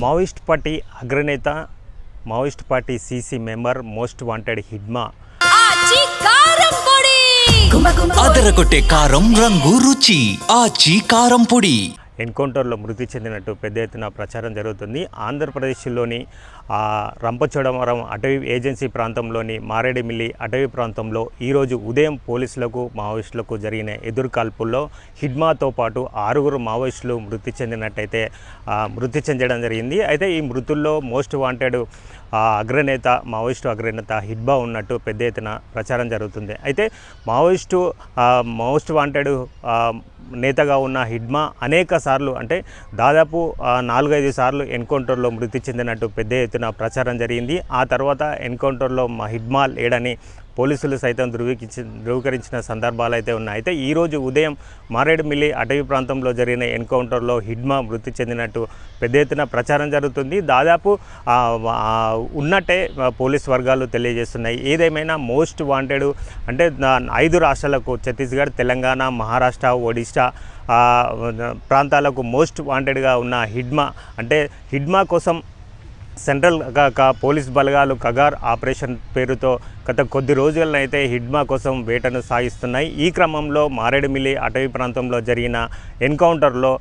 Maoist party అగ్రనేత Maoist party CC member most wanted Hidma. అదరగొట్టే కారం రంగు రుచి. ఆచి కారం పొడి. ఎన్కౌంటర్లో మృతి చెందినట్టు పెద్ద ఎత్తున ప్రచారం జరుగుతుంది. ఆంధ్రప్రదేశ్లోని ఆ, రంపచోడవరం అటవీ ఏజెన్సీ ప్రాంతంలోని మారేడుమిల్లి అటవీ ప్రాంతంలో ఈరోజు ఉదయం పోలీసులకు మావోయిస్టులకు జరిగిన ఎదురుకాల్పుల్లో హిడ్మాతో పాటు ఆరుగురు మావోయిస్టులు మృతి చెందినట్టయితే మృతి చెందడం జరిగింది. అయితే ఈ మృతుల్లో మోస్ట్ వాంటెడ్ అగ్రనేత మావోయిస్టు అగ్రనేత హిడ్బా ఉన్నట్టు పెద్ద ఎత్తున ప్రచారం జరుగుతుంది. అయితే మావోయిస్టు మోస్ట్ వాంటెడ్ నేతగా ఉన్న హిడ్మా అనేక సార్లు అంటే దాదాపు నాలుగైదు సార్లు ఎన్కౌంటర్లో మృతి చెందినట్టు పెద్ద ఎత్తున ప్రచారం జరిగింది. ఆ తర్వాత ఎన్కౌంటర్లో మా హిడ్మా లేడని పోలీసులు సైతం ధృవీకరించి ధృవీకరించిన సందర్భాలు అయితే ఉన్నాయి. అయితే ఈరోజు ఉదయం మారేడుమిల్లి అటవీ ప్రాంతంలో జరిగిన ఎన్కౌంటర్లో హిడ్మా మృతి చెందినట్టు పెద్ద ఎత్తున ప్రచారం జరుగుతుంది. దాదాపు ఉన్నట్టే పోలీస్ వర్గాలు తెలియజేస్తున్నాయి. ఏదేమైనా మోస్ట్ వాంటెడ్ అంటే ఐదు రాష్ట్రాలకు ఛత్తీస్గఢ్ తెలంగాణ మహారాష్ట్ర ఒడిశా ప్రాంతాలకు మోస్ట్ వాంటెడ్గా ఉన్న హిడ్మా అంటే హిడ్మా కోసం సెంట్రల్ కాక పోలీస్ బలగాలు కగార్ ఆపరేషన్ పేరుతో గత కొద్ది రోజులనైతే హిడ్మా కోసం వేటను సాగిస్తున్నాయి. ఈ క్రమంలో మారేడుమిల్లి అటవీ ప్రాంతంలో జరిగిన ఎన్కౌంటర్లో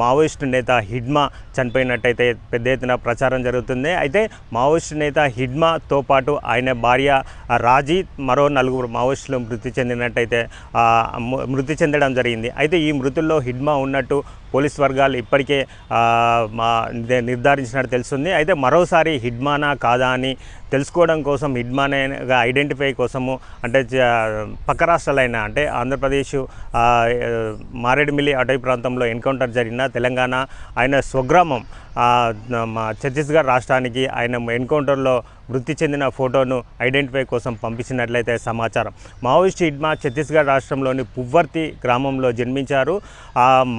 మావోయిస్టు నేత హిడ్మా చనిపోయినట్టయితే పెద్ద ఎత్తున ప్రచారం జరుగుతుంది. అయితే మావోయిస్టు నేత హిడ్మాతో పాటు ఆయన భార్య రాజీ మరో నలుగురు మావోయిస్టులు మృతి చెందినట్టయితే మృతి చెందడం జరిగింది. అయితే ఈ మృతుల్లో హిడ్మా ఉన్నట్టు పోలీస్ వర్గాలు ఇప్పటికే మా నిర్ధారించినట్టు తెలుస్తుంది. అయితే మరోసారి హిడ్మానా కాదా అని తెలుసుకోవడం కోసం హిడ్మానే ఐడెంటిఫై కోసము అంటే పక్క రాష్ట్రాలైన అంటే ఆంధ్రప్రదేశ్ మారేడుమిల్లి అటవీ ప్రాంతంలో ఎన్కౌంటర్ జరిగిన తెలంగాణ ఆయన స్వగ్రామం మా ఛత్తీస్గఢ్ రాష్ట్రానికి ఆయన ఎన్కౌంటర్లో మృతి చెందిన ఫోటోను ఐడెంటిఫై కోసం పంపించినట్లయితే సమాచారం. మావోయిస్ట్ హిడ్మా ఛత్తీస్గఢ్ రాష్ట్రంలోని పువ్వర్తి గ్రామంలో జన్మించారు.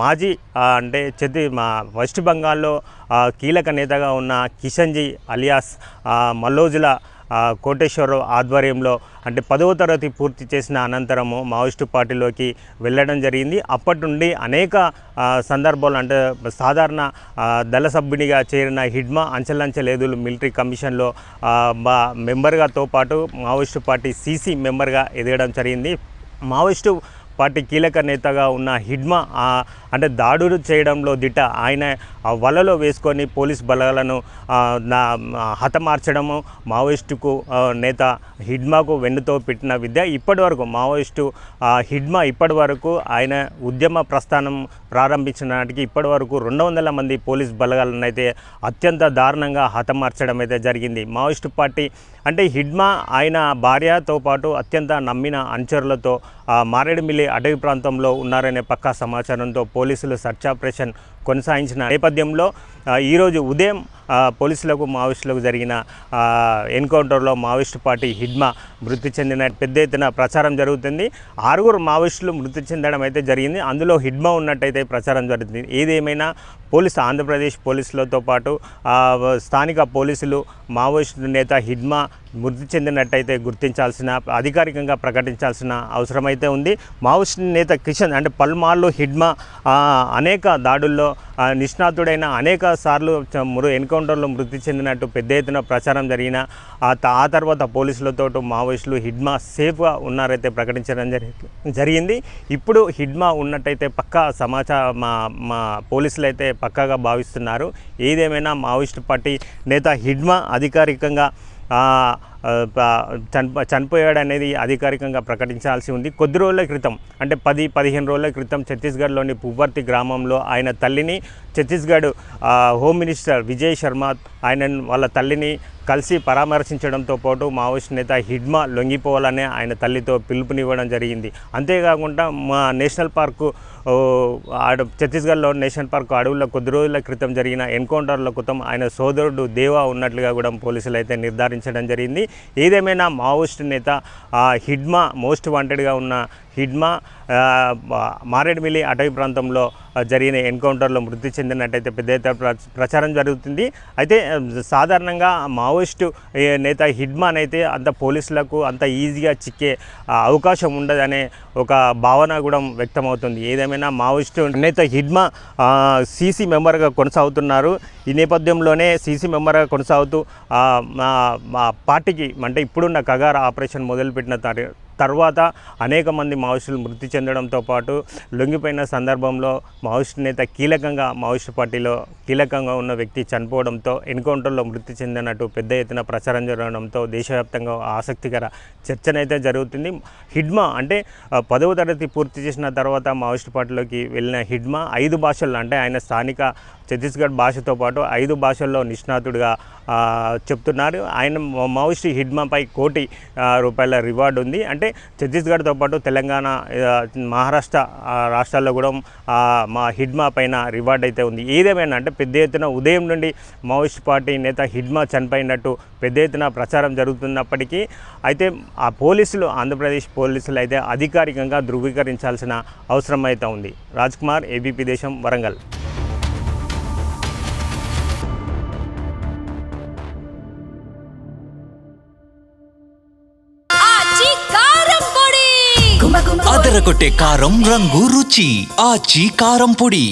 మాజీ అంటే ఛత్తీ మా వెస్ట్ బెంగాల్లో కీలక నేతగా ఉన్న కిషన్జీ అలియాస్ మల్లోజుల కోటేశ్వరరావు ఆధ్వర్యంలో అంటే పదవ తరగతి పూర్తి చేసిన అనంతరము మావోయిస్టు పార్టీలోకి వెళ్ళడం జరిగింది. అప్పటి నుండి అనేక సందర్భాలు అంటే సాధారణ దళ సభ్యునిగా చేరిన హిడ్మా అంచెలంచెలేదులు మిలిటరీ కమిషన్లో మా మెంబర్గాతో పాటు మావోయిస్టు పార్టీ సీసీ మెంబర్గా ఎదగడం జరిగింది. మావోయిస్టు పార్టీ కీలక నేతగా ఉన్న హిడ్మా అంటే దాడులు చేయడంలో దిట్ట ఆయన ఆ వలలో వేసుకొని పోలీస్ బలాలను నా హతమార్చడము మావోయిస్టుకు నేత హిడ్మాకు వెన్నుతో పెట్టిన విద్య ఇప్పటి వరకు మావోయిస్టు హిడ్మా ఇప్పటి వరకు ఆయన ఉద్యమ ప్రస్థానం ప్రారంభించిన నాటికి ఇప్పటి వరకు రెండు వందల మంది పోలీస్ బలగాలను అయితే అత్యంత దారుణంగా హతమార్చడం అయితే జరిగింది. మావోయిస్టు పార్టీ అంటే హిడ్మా ఆయన భార్యతో పాటు అత్యంత నమ్మిన అనుచరులతో మారేడుమిల్లి అటవీ ప్రాంతంలో ఉన్నారనే పక్కా సమాచారంతో పోలీసులు సర్చ్ ఆపరేషన్ కొనసాగించిన నేపథ్యంలో ఈరోజు ఉదయం పోలీసులకు మావోయిస్టులకు జరిగిన ఎన్కౌంటర్లో మావోయిస్టు పార్టీ హిడ్మా మృతి చెందిన పెద్ద ఎత్తున ప్రచారం జరుగుతుంది. ఆరుగురు మావోయిస్టులు మృతి చెందడం అయితే జరిగింది. అందులో హిడ్మా ఉన్నట్టయితే ప్రచారం జరుగుతుంది. ఏదేమైనా పోలీస్ ఆంధ్రప్రదేశ్ పోలీసులతో పాటు స్థానిక పోలీసులు మావోయిస్టు నేత హిడ్మా మృతి చెందినట్టయితే గుర్తించాల్సిన అధికారికంగా ప్రకటించాల్సిన అవసరమైతే ఉంది. మావోయిస్టు నేత కిషన్ అంటే పల్మాల్లో హిడ్మా అనేక దాడుల్లో నిష్ణాతుడైన అనేక సార్లు మృ ఎన్కౌంటర్లో మృతి చెందినట్టు పెద్ద ఎత్తున ప్రచారం జరిగిన ఆ తర్వాత పోలీసులతో మావోయిస్టులు హిడ్మా సేఫ్గా ఉన్నారైతే ప్రకటించడం జరి జరిగింది. ఇప్పుడు హిడ్మా ఉన్నట్టయితే పక్కా సమాచార మా మా పోలీసులు అయితే పక్కాగా భావిస్తున్నారు. ఏదేమైనా మావోయిస్టు పార్టీ నేత హిడ్మా అధికారికంగా ఆ, ఆ, ప- చనిపో చనిపోయాడు అనేది అధికారికంగా ప్రకటించాల్సి ఉంది. కొద్ది రోజుల క్రితం అంటే పది పదిహేను రోజుల క్రితం ఛత్తీస్గఢ్లోని పువ్వర్తి గ్రామంలో ఆయన తల్లిని ఛత్తీస్గఢ్ హోమ్ మినిస్టర్ విజయ్ శర్మ ఆయన వాళ్ళ తల్లిని కలిసి పరామర్శించడంతో పాటు మావోయిస్ట్ నేత హిడ్మా లొంగిపోవాలనే ఆయన తల్లితో పిలుపునివ్వడం జరిగింది. అంతేకాకుండా మా నేషనల్ పార్కు అడు ఆడ ఛత్తీస్గఢ్లో నేషనల్ పార్క్ అడవుల్లో కొద్ది రోజుల క్రితం జరిగిన ఎన్కౌంటర్ల క్రితం ఆయన సోదరుడు దేవా ఉన్నట్లుగా కూడా పోలీసులు అయితే నిర్ధారించడం జరిగింది. ఏదేమైనా మావోయిస్ట్ నేత ఆ, హిడ్మా మోస్ట్ వాంటెడ్గా ఉన్న హిడ్మా మారేడుమిల్లి అటవీ ప్రాంతంలో జరిగిన ఎన్కౌంటర్లో మృతి చెందినట్టయితే పెద్ద ఎత్తున ప్ర- ప్రచారం జరుగుతుంది. అయితే సాధారణంగా మావోయిస్టు నేత హిడ్మాన్ అయితే అంత పోలీసులకు అంత ఈజీగా చిక్కే అవకాశం ఉండదనే ఒక భావన కూడా వ్యక్తమవుతుంది. ఏదేమైనా మావోయిస్టు నేత హిడ్మా సీసీ మెంబర్గా కొనసాగుతున్నారు. ఈ నేపథ్యంలోనే సీసీ మెంబర్గా కొనసాగుతూ మా మా పార్టీకి అంటే ఇప్పుడున్న కగార ఆపరేషన్ మొదలుపెట్టిన తర్వాత అనేక మంది మావోయిస్టులు మృతి చెందడంతో పాటు లొంగిపోయిన సందర్భంలో మావోయిస్టు నేత కీలకంగా మావోయిస్టు పార్టీలో కీలకంగా ఉన్న వ్యక్తి చనిపోవడంతో ఎన్కౌంటర్లో మృతి చెందినట్టు పెద్ద ఎత్తున ప్రచారం జరగడంతో దేశవ్యాప్తంగా ఆసక్తికర చర్చనైతే జరుగుతుంది. హిడ్మా అంటే పదవ తరగతి పూర్తి చేసిన తర్వాత మావోయిస్టు పార్టీలోకి వెళ్ళిన హిడ్మా ఐదు భాషల్లో అంటే ఆయన స్థానిక ఛత్తీస్గఢ్ భాషతో పాటు ఐదు భాషల్లో నిష్ణాతుడిగా చెప్తున్నారు. ఆయన మా- మావోయిస్టు హిడ్మాపై కోటి రూపాయల రివార్డు ఉంది. అంటే ఛత్తీస్గఢ్తో పాటు తెలంగాణ మహారాష్ట్ర రాష్ట్రాల్లో కూడా మా హిడ్మా పైన రివార్డ్ అయితే ఉంది. ఏదేమైనా అంటే పెద్ద ఎత్తున ఉదయం నుండి మావోయిస్ట్ పార్టీ నేత హిడ్మా చనిపోయినట్టు పెద్ద ఎత్తున ప్రచారం జరుగుతున్నప్పటికీ అయితే ఆ పోలీసులు ఆంధ్రప్రదేశ్ పోలీసులు అయితే అధికారికంగా ధృవీకరించాల్సిన అవసరం అయితే ఉంది. రాజ్ కుమార్ ఏబీపీ దేశం వరంగల్. పొడి అదరగొట్టే కారం రంగు రుచి ఆచి కారం పొడి